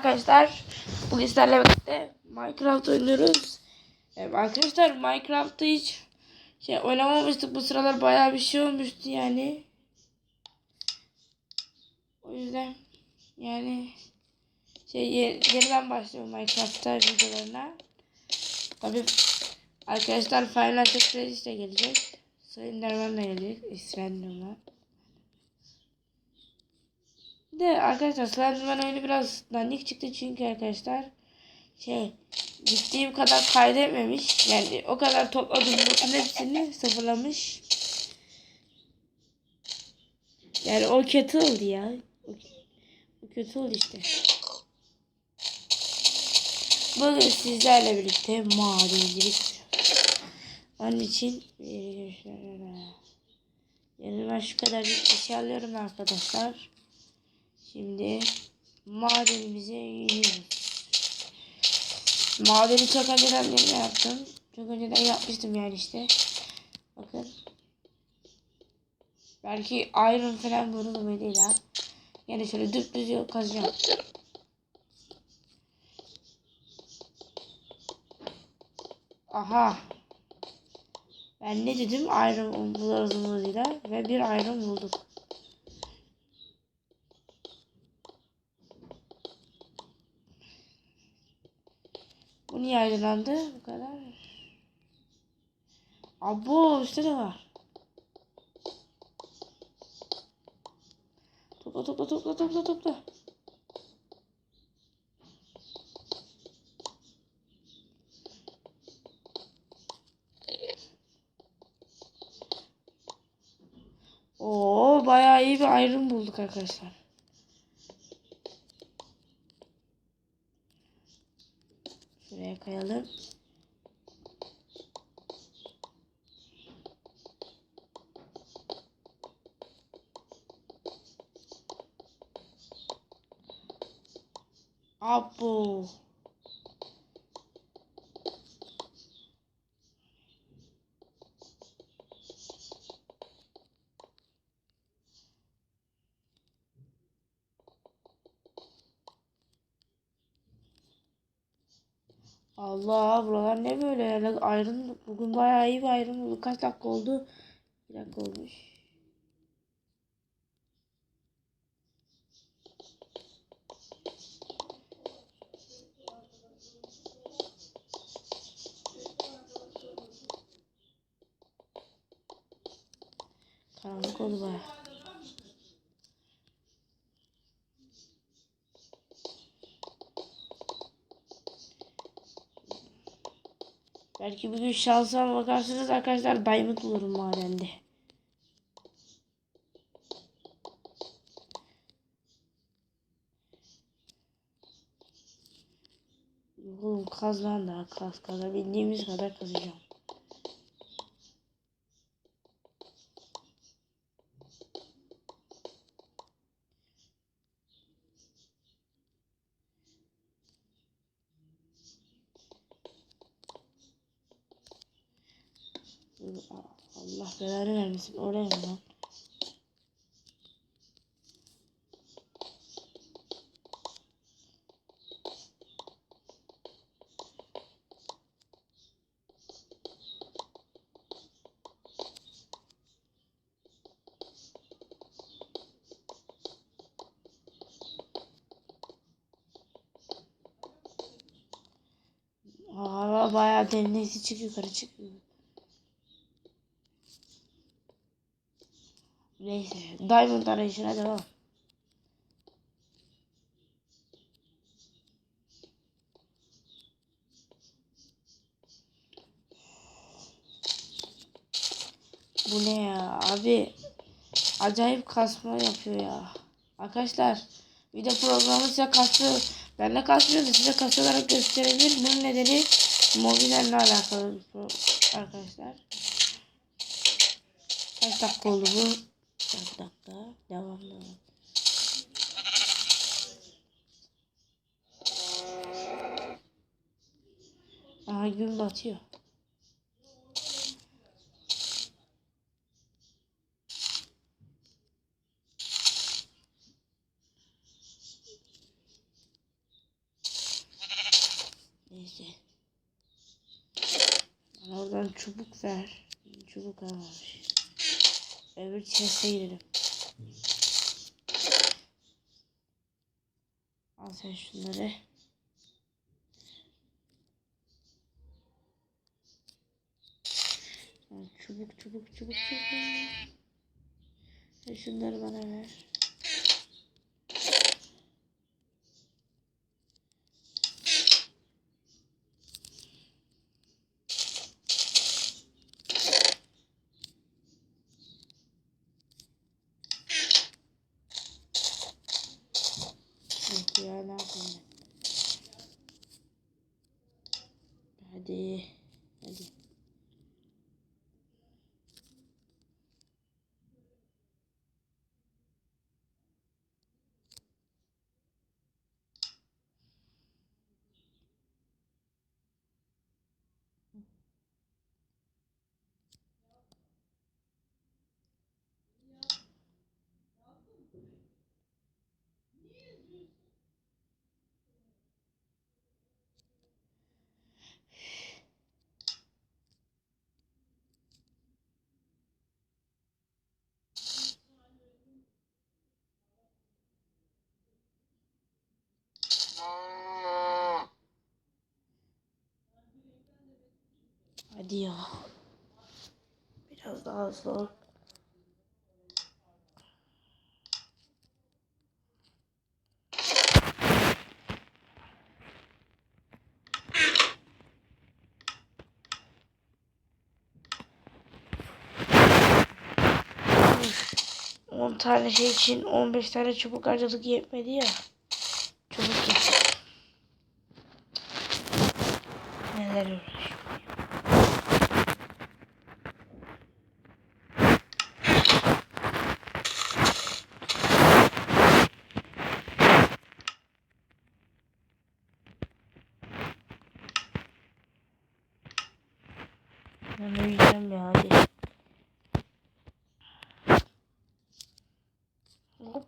arkadaşlar. Bugün sizlerle birlikte Minecraft oynuyoruz. Ee, arkadaşlar Minecraft'ta hiç şey oynamamıştık. Bu sıralar bayağı bir şey olmuştu yani. O yüzden yani şey ye- yeniden başlıyorum Minecraft'ta videolarına. Tabii arkadaşlar Final Fantasy de gelecek. Slenderman da gelecek. Slenderman. De arkadaşlar Slenderman oyunu biraz dandik çıktı çünkü arkadaşlar şey gittiğim kadar kaydetmemiş. Yani o kadar topladım bütün hepsini sıfırlamış. Yani o kötü oldu ya. O kötü oldu işte. Bugün sizlerle birlikte madencilik onun için yani ben şu kadar bir şey alıyorum arkadaşlar. Şimdi madenimize iniyoruz. Madeni çok önceden ne yaptım? Çok önceden yapmıştım yani işte. Bakın. Belki iron falan bulurum ha. Yani şöyle dümdüz kazacağım. Aha. Ben ne dedim? Iron buluruzumuzla ve bir iron bulduk. Bu niye aydınlandı bu kadar? Abo üstte de var. Topla topla topla topla topla. Oo bayağı iyi bir ayrım bulduk arkadaşlar. Kayalım. Abo. Allah buralar ne böyle yani ayrım bugün bayağı iyi bir ayrım. Kaç dakika oldu? Bir dakika olmuş. Karanlık oldu bayağı. Belki bugün şansıma bakarsınız arkadaşlar diamond bulurum madende. Oğlum kaz lan daha kaz kazabildiğimiz kadar kazacağım. Allah belanı vermesin. Oraya mı lan? Aa, bayağı derinliği çık yukarı çık. Neyse. Diamond arayışına devam. Bu ne ya? Abi acayip kasma yapıyor ya. Arkadaşlar video programı size kastı ben de kasmıyordu size kast olarak gösterebilir bunun nedeni mobilerle alakalı arkadaşlar. Kaç dakika oldu bu bir dakika devam devam Aha gün batıyor. Neyse. Oradan çubuk ver. Çubuk almamış. Öbür chest'e girelim. Al sen şunları. Çubuk çubuk çubuk çubuk. Şunları bana ver. Hadi. Ya. Biraz daha. Üf, 10 tane şey için 15 tane çubuk harcadık yetmedi ya. Çubuk getir. Neler uğraşıyor. Ben uyuyacağım ya hadi. Hop.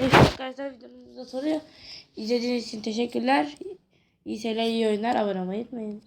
Neyse arkadaşlar videomuz da soruyor. İzlediğiniz için teşekkürler. İyi seyirler, iyi oyunlar. Abone olmayı unutmayın.